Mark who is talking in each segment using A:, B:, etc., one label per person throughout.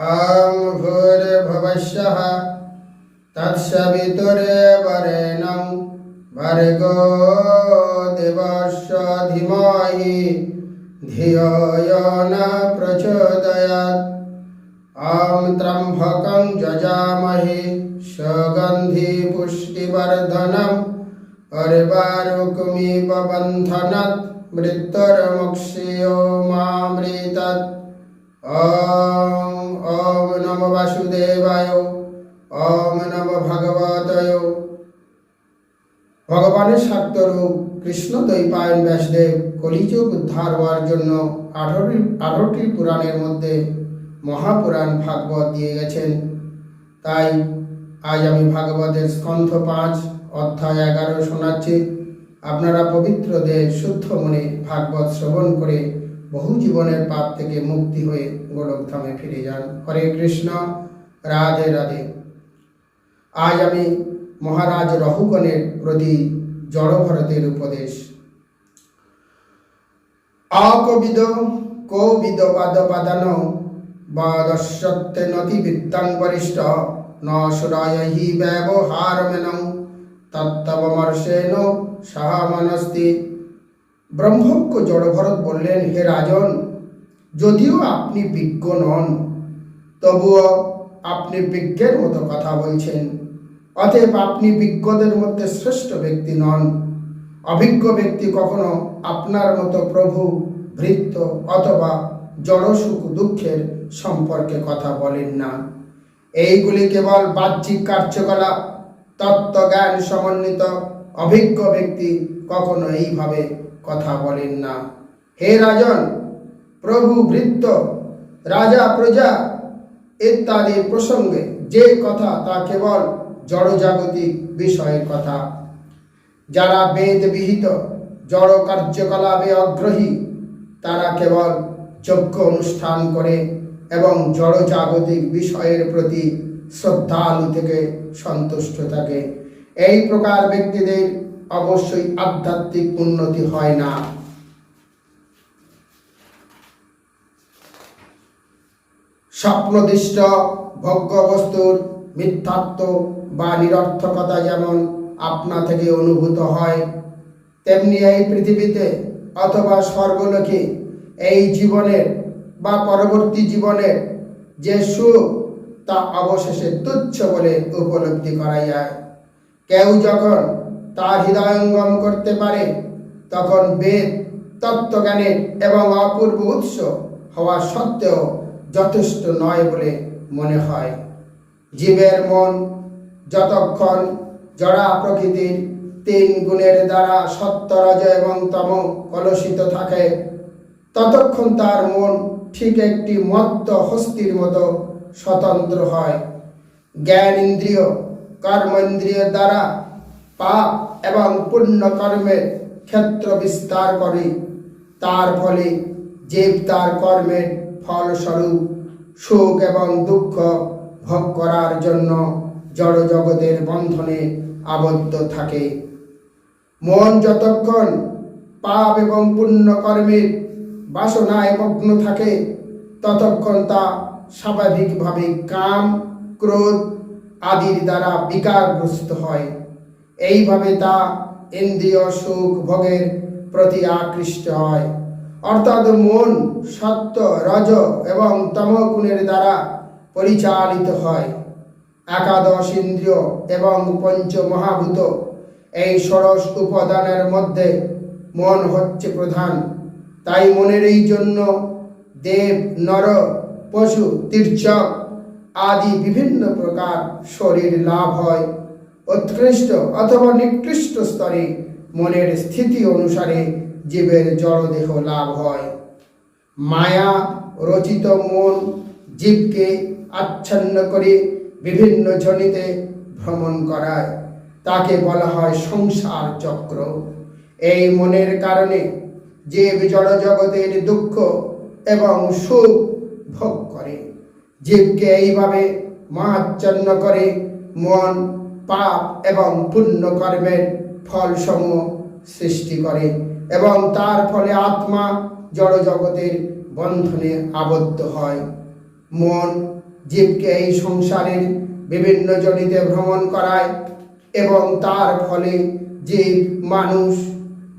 A: ॐ भूर्भुवस्सः तत्सवितुर्वरेण्यं भर्गो देवस्य धीमहि धियो यो न प्रचोदयात् ॐ त्र्यम्बकं जजामहे सुगन्धि पुष्टिवर्धनम् अर्वारुकमिव बन्धनात् मृत्युर्मुक्षयो मामृतात् ॐ ॐ नमो वासुदेवाय ॐ नमो ভগবতয় ভগবানের স্বার্থরূপ কৃষ্ণ দৈপায়ন ব্যাসদেব কলিযুগ উদ্ধার হওয়ার জন্য আঠারোটি আঠারোটি পুরাণের মধ্যে মহাপুরাণ ভাগবত দিয়ে গেছেন তাই আজ আমি ভাগবতের স্কন্ধ পাঁচ অধ্যায় এগারো শোনাচ্ছি আপনারা পবিত্র দেহ শুদ্ধ মনে ভাগবত শ্রবণ করে বহু জীবনের পাপ থেকে মুক্তি হয়ে গোলকধামে ফিরে যান। হরে কৃষ্ণ, রাধে রাধে। আজ আমি মহারাজ রহুগণের প্রতি জড়ভরতের উপদেশ। অকবিদ কৌবিদ পাদ পাদান বাদস্যত্তে নতি বিদ্যাং বরিষ্ঠ ন সুরায় হি ব্যবহার মেনং তত্তবমর্ষেন সাহামানস্তি। ব্রহ্মজ্ঞ জড়ভরত বললেন, হে রাজন, যদিও আপনি বিজ্ঞ নন, তবুও আপনি বিজ্ঞের মতো কথা বলছেন। অতএব আপনি বিজ্ঞদের মধ্যে শ্রেষ্ঠ ব্যক্তি নন। অভিজ্ঞ ব্যক্তি কখনো আপনার মতো প্রভু, ভৃত্য অথবা জড় সুখ দুঃখের সম্পর্কে কথা বলেন না। এইগুলি কেবল বাহ্যিক কার্যকলাপ, তত্ত্বজ্ঞান সমন্বিত। অভিজ্ঞ ব্যক্তি কখনো এইভাবে কথা বলেন না। হে রাজন, প্রভু বৃত্ত, রাজা প্রজা ইত্যাদি প্রসঙ্গে যে কথা তা কেবল জড়জাগতিক বিষয়ের কথা। যারা বেদ বিহিত জড় কার্যকলাপে অগ্রহী, তারা কেবল যজ্ঞ অনুষ্ঠান করে এবং জড়জাগতিক বিষয়ের প্রতি শ্রদ্ধালু থেকে সন্তুষ্ট থাকে। এই প্রকার ব্যক্তিদের অবশ্যই আধ্যাত্মিক উন্নতি হয় না। স্বপ্নদিষ্ট ভোগ্য বস্তুর মিথ্যাত্ব বা নিরর্থকতা যেমন আপনা থেকে অনুভূত হয়, তেমনি এই পৃথিবীতে অথবা স্বর্গলোকে এই জীবনের বা পরবর্তী জীবনের যে সুখ, তা অবশেষে তুচ্ছ বলে উপলব্ধি করা যায়। কেউ যখন তার হৃদয়ঙ্গম করতে পারে, তখন বেদ তত্ত্বজ্ঞানের এবং অপূর্ব উৎস হওয়া সত্ত্বেও যথেষ্ট নয় বলে মনে হয়। জীবের মন যতক্ষণ জড়া প্রকৃতির তিন গুণের দ্বারা সত্য রজ এবং তম কলসিত থাকে, ততক্ষণ তার মন ঠিক একটি মত্ত হস্তির মতো স্বতন্ত্র হয়। জ্ঞান ইন্দ্রিয় কর্মেন্দ্রিয়ের দ্বারা পাপ এবং পুণ্যকর্মের ক্ষেত্র বিস্তার করে। তার ফলে জীব তার কর্মের ফলস্বরূপ সুখ এবং দুঃখ ভোগ করার জন্য জড় জগতের বন্ধনে আবদ্ধ থাকে। মন যতক্ষণ পাপ এবং পুণ্যকর্মের বাসনায় মগ্ন থাকে, ততক্ষণ তা স্বাভাবিকভাবে কাম, ক্রোধ আদির দ্বারা বিকারগ্রস্ত হয়। এইভাবে তা ইন্দ্রিয় সুখ ভোগের প্রতি আকৃষ্ট হয়। অর্থাৎ মন সত্য, রজ এবং তমগুণের দ্বারা পরিচালিত হয়। একাদশ ইন্দ্রিয় এবং পঞ্চ মহাভূত, এই ষোড়শ উপাদানের মধ্যে মন হচ্ছে প্রধান। তাই মনের এই জন্য দেব, নর, পশু, তীর্যক আদি বিভিন্ন প্রকার শরীর লাভ হয়। উৎকৃষ্ট অথবা নিকৃষ্ট স্তরে মনের স্থিতি অনুসারে জীবের জড়দেহ লাভ হয়। মায়া রচিত মন জীবকে আচ্ছন্ন করে বিভিন্ন জনিতে ভ্রমণ করায়। তাকে বলা হয় সংসার চক্র। এই মনের কারণে জীব জড় জগতের দুঃখ এবং সুখ ভোগ করে। জীবকে এইভাবে মহাচ্ছন্ন করে মন পাপ এবং পুণ্য কর্মের ফলসমূহ সৃষ্টি করে এবং তার ফলে আত্মা জড় জগতের বন্ধনে আবদ্ধ হয়। মন জীবকে এই সংসারের বিভিন্ন জনিতে ভ্রমণ করায় এবং তার ফলে জীব, মানুষ,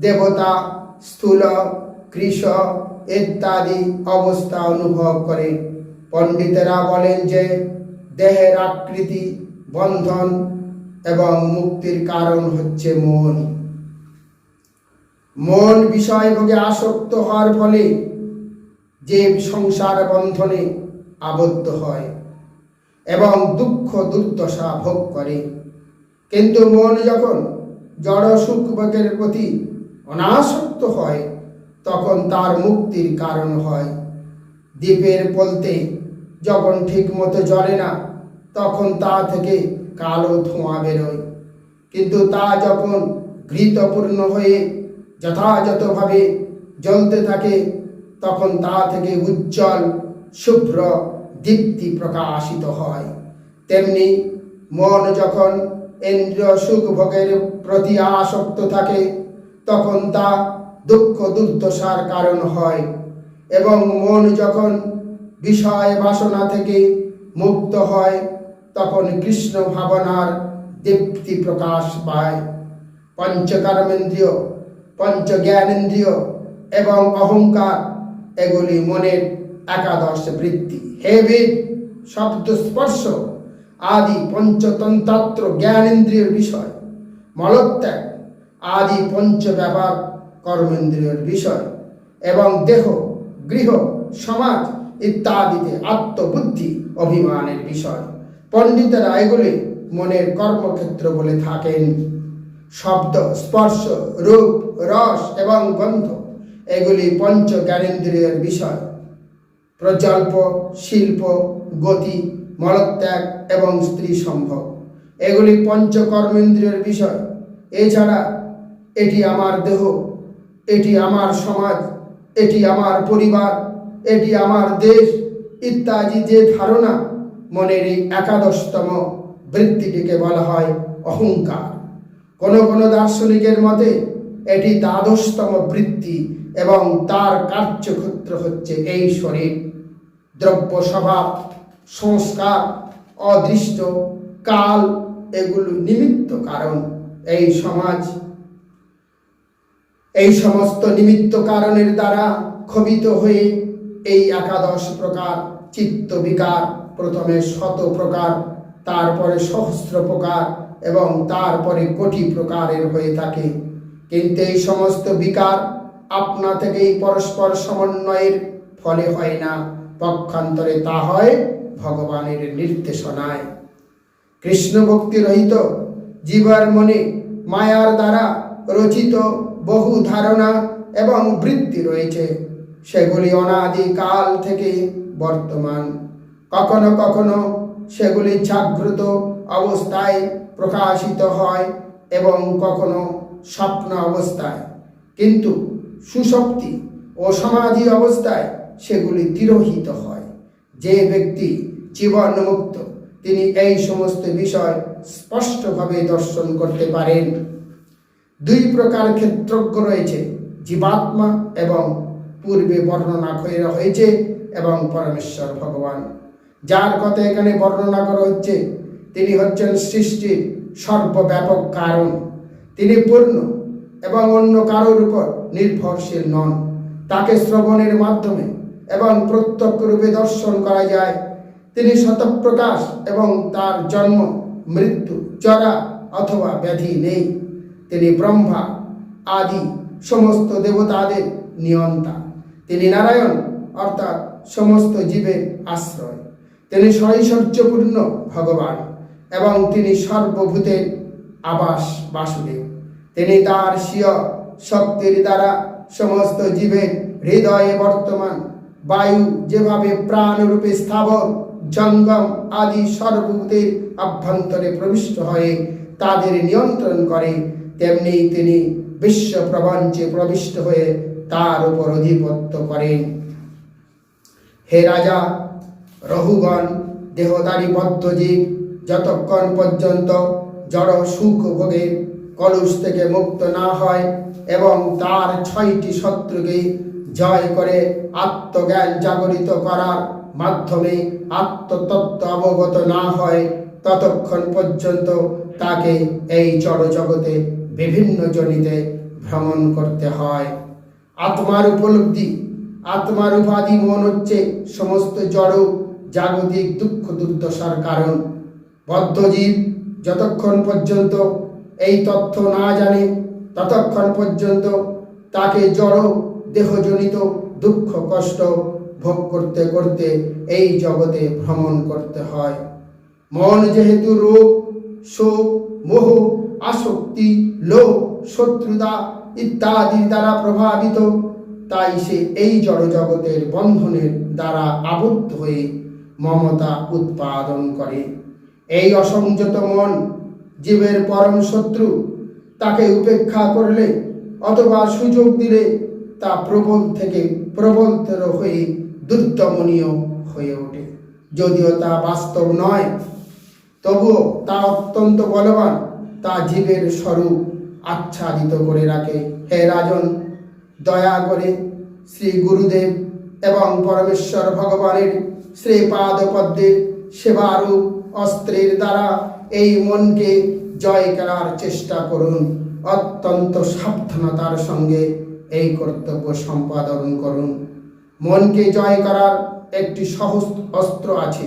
A: দেবতা, স্থূল, কৃষ ইত্যাদি অবস্থা অনুভব করে। পণ্ডিতেরা বলেন যে, দেহের আকৃতি বন্ধন এবং মুক্তির কারণ হচ্ছে মন। মন বিষয়ভোগে আসক্ত হওয়ার ফলে যে সংসার বন্ধনে আবদ্ধ হয় এবং দুঃখ দুর্দশা ভোগ করে। কিন্তু মন যখন জড় সুখ ভোগের প্রতি অনাসক্ত হয়, তখন তার মুক্তির কারণ হয়। দ্বীপের বলতে যখন ঠিক মতো জ্বলে না, তখন তা থেকে কালো ধোঁয়া বেরোয়। কিন্তু তা যখন ঘৃতপূর্ণ হয়ে যথাযথভাবে জ্বলতে থাকে, তখন তা থেকে উজ্জ্বল, শুভ্র দীপ্তি প্রকাশিত হয়। তেমনি মন যখন ইন্দ্রিয় সুখ ভোগের প্রতি আসক্ত থাকে, তখন তা দুঃখ দুর্দশার কারণ হয় এবং মন যখন বিষয় বাসনা থেকে মুক্ত হয় তখন কৃষ্ণ ভাবনার দীপ্তি প্রকাশ পায়। পঞ্চকর্মেন্দ্রীয় পঞ্চ জ্ঞানেন্দ্রিয় এবং অহংকার, এগুলি মনের একাদশ বৃত্তি। হে বীর শব্দ স্পর্শ আদি পঞ্চতন্ত্র জ্ঞানেন্দ্রিয়ের বিষয়। মলত্যাগ আদি পঞ্চ ব্যাপার কর্মেন্দ্রিয়ের বিষয়। এবং দেহ, গৃহ, সমাজ ইত্যাদিতে আত্মবুদ্ধি অভিমানের বিষয়। পণ্ডিতেরা এগুলি মনের কর্মক্ষেত্র বলে থাকেন। শব্দ, স্পর্শ, রূপ, রস এবং গন্ধ, এগুলি পঞ্চ জ্ঞানেন্দ্রিয়ের বিষয়। প্রজল্প, শিল্প, গতি, মলত্যাগ এবং স্ত্রী সম্ভব এগুলি পঞ্চকর্মেন্দ্রিয়ের বিষয়। এছাড়া, এটি আমার দেহ, এটি আমার সমাজ, এটি আমার পরিবার, এটি আমার দেশ, ইত্যাদি যে ধারণা মনের এই একাদশতম বৃত্তিটিকে বলা হয় অহংকার। কোন কোন দার্শনিকের মতে এটি দ্বাদশতম বৃত্তি এবং তার কার্যক্ষেত্র হচ্ছে এই শরীর। দ্রব্য স্বভাব, সংস্কার, অদৃষ্ট, কাল এগুলো নিমিত্ত কারণ এই সমাজ। এই সমস্ত নিমিত্ত কারণের দ্বারা ক্ষোভিত হয়ে এই একাদশ প্রকার চিত্ত বিকার প্রথমে শত প্রকার, তারপরে সহস্র প্রকার এবং তারপরে কোটি প্রকারের হয়ে থাকে। কিন্তু এই সমস্ত বিকার আপনা থেকেই পরস্পর সমন্বয়ের ফলে হয় না। পক্ষান্তরে তা হয় ভগবানের নির্দেশনায়। কৃষ্ণ ভক্তি রহিত জীবার মনে মায়ার দ্বারা রচিত বহু ধারণা এবং বৃত্তি রয়েছে। সেগুলি অনাদিকাল থেকে বর্তমান। কখনো কখনো সেগুলি জাগ্রত অবস্থায় প্রকাশিত হয় এবং কখনো স্বপ্ন অবস্থায়। কিন্তু সুশক্তি ও সমাধি অবস্থায় সেগুলি তিরোহিত হয়। যে ব্যক্তি জীবনমুক্ত, তিনি এই সমস্ত বিষয় স্পষ্টভাবে দর্শন করতে পারেন। দুই প্রকার ক্ষেত্রজ্ঞ রয়েছে, জীবাত্মা এবং পূর্বে বর্ণনা হয়েছে এবং পরমেশ্বর ভগবান। যার কথা এখানে বর্ণনা করা হচ্ছে, তিনি হচ্ছেন সৃষ্টির সর্বব্যাপক কারণ। তিনি পূর্ণ এবং অন্য কারোর উপর নির্ভরশীল নন। তাকে শ্রবণের মাধ্যমে এবং প্রত্যক্ষ রূপে দর্শন করা যায়। তিনি শতপ্রকাশ এবং তার জন্ম, মৃত্যু চরা অথবা ব্যাধি নেই। তিনি ব্রহ্মা, আদি, সমস্ত দেবতাদের নিয়ন্তা। তিনি নারায়ণ, অর্থাৎ সমস্ত জীবের আশ্রয়। তিনি শৈশর্যপূর্ণ ভগবান এবং তিনি সর্বভূতের আবাস বাসুদেব। তিনি তার স্বীয় শক্তির দ্বারা সমস্ত জীবের হৃদয়ে বর্তমান বায়ু যেভাবে প্রাণরূপে স্থাবর, জঙ্গম আদি সর্বভূতের অভ্যন্তরে প্রবিষ্ট হয়ে তাদের নিয়ন্ত্রণ করে, তেমনি তিনি বিশ্ব প্রপঞ্চে প্রবিষ্ট হয়ে তার উপর অধিপত্য করেন। হে রাজা রহুগণ দেহদারি বদ্ধজীব যতক্ষণ পর্যন্ত জড় সুখ ভোগে, কলুষ থেকে মুক্ত না হয় এবং তার ছয়টি শত্রুকে জয় করে আত্মজ্ঞান জাগরিত করার মাধ্যমে আত্মতত্ত্ব অবগত না হয়, ততক্ষণ পর্যন্ত তাকে এই জড় জগতে বিভিন্ন জনিতে ভ্রমণ করতে হয়। আত্মার উপলব্ধি আত্মার উপাধি মন হচ্ছে সমস্ত জড় জাগতিক দুঃখ দুর্দশার কারণ। বদ্ধজীব যতক্ষণ পর্যন্ত এই তথ্য না জানে, ততক্ষণ পর্যন্ত তাকে জড়, দেহজনিত দুঃখ, কষ্ট ভোগ করতে করতে এই জগতে ভ্রমণ করতে হয়। মন যেহেতু রোগ, শোক, মোহ, আসক্তি, লোভ, শত্রুতা ইত্যাদি দ্বারা প্রভাবিত, তাই সে এই জড় জগতের বন্ধনের দ্বারা আবদ্ধ হয়ে মমতা উৎপাদন করে। এই অসংযত মন জীবের পরম শত্রু, তাকে উপেক্ষা করলে অথবা সুযোগ দিলে তা প্রবল থেকে প্রবলতর হয়ে দুর্দমনীয় হয়ে ওঠে। যদিও তা বাস্তব নয়, তবুও তা অত্যন্ত বলবান, তা জীবের স্বরূপ আচ্ছাদিত করে রাখে। হে রাজন, দয়া করে শ্রী গুরুদেব এবং পরমেশ্বর ভগবানের শ্রী পাদপদ্মের সেবারূপ অস্ত্রের দ্বারা এই মনকে জয় করার চেষ্টা করুন। অত্যন্ত সাবধানতার সঙ্গে এই কর্তব্য সম্পাদন করুন। মনকে জয় করার একটি সহজ অস্ত্র আছে।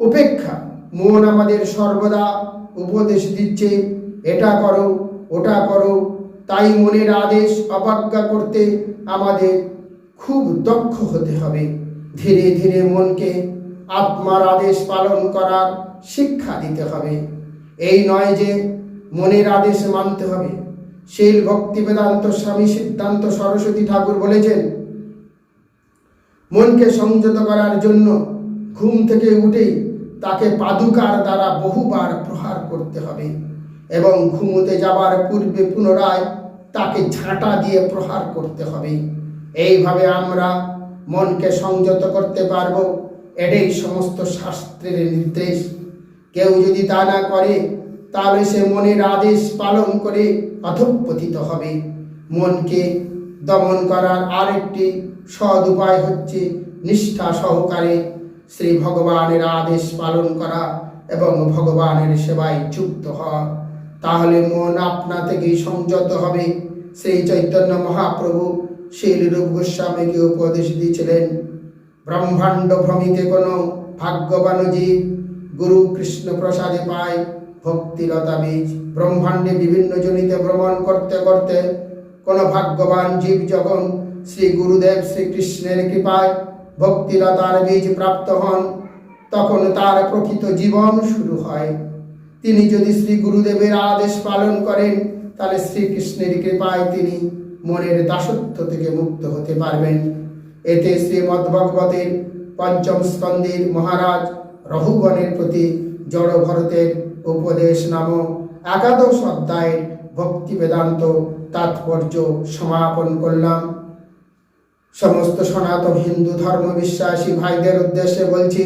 A: উপেক্ষা, মন আমাদের সর্বদা উপদেশ দিচ্ছে, এটা করো, ওটা করো। তাই মনের আদেশ অবজ্ঞা করতে আমাদের খুব দক্ষ হতে হবে। ধীরে ধীরে মনকে আত্মার আদেশ পালন করার শিক্ষা দিতে হবে। এই নয় যে মনের আদেশ মানতে হবে। শীল ভক্তি বেদান্ত স্বামী সিদ্ধান্ত সরস্বতী ঠাকুর বলেছেন, মনকে সংযত করার জন্য ঘুম থেকে উঠেই তাকে পাদুকার দ্বারা বহুবার প্রহার করতে হবে এবং ঘুমোতে যাবার পূর্বে পুনরায় তাকে ঝাঁটা দিয়ে প্রহার করতে হবে। এইভাবে আমরা মনকে সংযত করতে পারব। এটাই সমস্ত শাস্ত্রের নির্দেশ। কেউ যদি তা না করে, তাহলে সে মনের আদেশ পালন করে অধঃপতিত হবে। মনকে দমন করার আরেকটি সদ উপায় হচ্ছে নিষ্ঠা সহকারে শ্রী ভগবানের আদেশ পালন করা এবং ভগবানের সেবায় যুক্ত হওয়া। তাহলে মন আপনা থেকেই সংযত হবে। সেই চৈতন্য মহাপ্রভু শিল রূপ গোস্বামীকে উপদেশ দিয়েছিলেন, ব্রহ্মাণ্ড ভ্রমিতে কোনো ভাগ্যবান জীব গুরু কৃষ্ণ প্রসাদে পায় ভক্তিলতা বীজ। ব্রহ্মাণ্ডে বিভিন্ন জনিতে ভ্রমণ করতে করতে কোনো ভাগ্যবান জীব যখন শ্রী গুরুদেব শ্রীকৃষ্ণের কৃপায় ভক্তিলতার বীজ প্রাপ্ত হন, তখন তার প্রকৃত জীবন শুরু হয়। তিনি যদি শ্রী গুরুদেবের আদেশ পালন করেন, তাহলে শ্রীকৃষ্ণের কৃপায় তিনি মনের দাসত্ব থেকে মুক্ত হতে পারবেন। এতে শ্রীমদ্ ভগবতের পঞ্চম স্কন্দের মহারাজ রঘুগণের প্রতি জড় ভরতের উপদেশ নামক একাদশ অধ্যায়ের ভক্তি বেদান্ত তাৎপর্য সমাপন করলাম। সমস্ত সনাতন হিন্দু ধর্ম বিশ্বাসী ভাইদের উদ্দেশ্যে বলছি,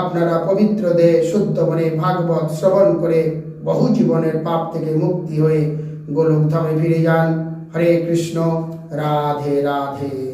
A: আপনারা পবিত্র দেহ শুদ্ধ মনে ভাগবত শ্রবণ করে বহু জীবনের পাপ থেকে মুক্তি হয়ে গোলকধামে ফিরে যান। হরে কৃষ্ণ রাধে রাধে।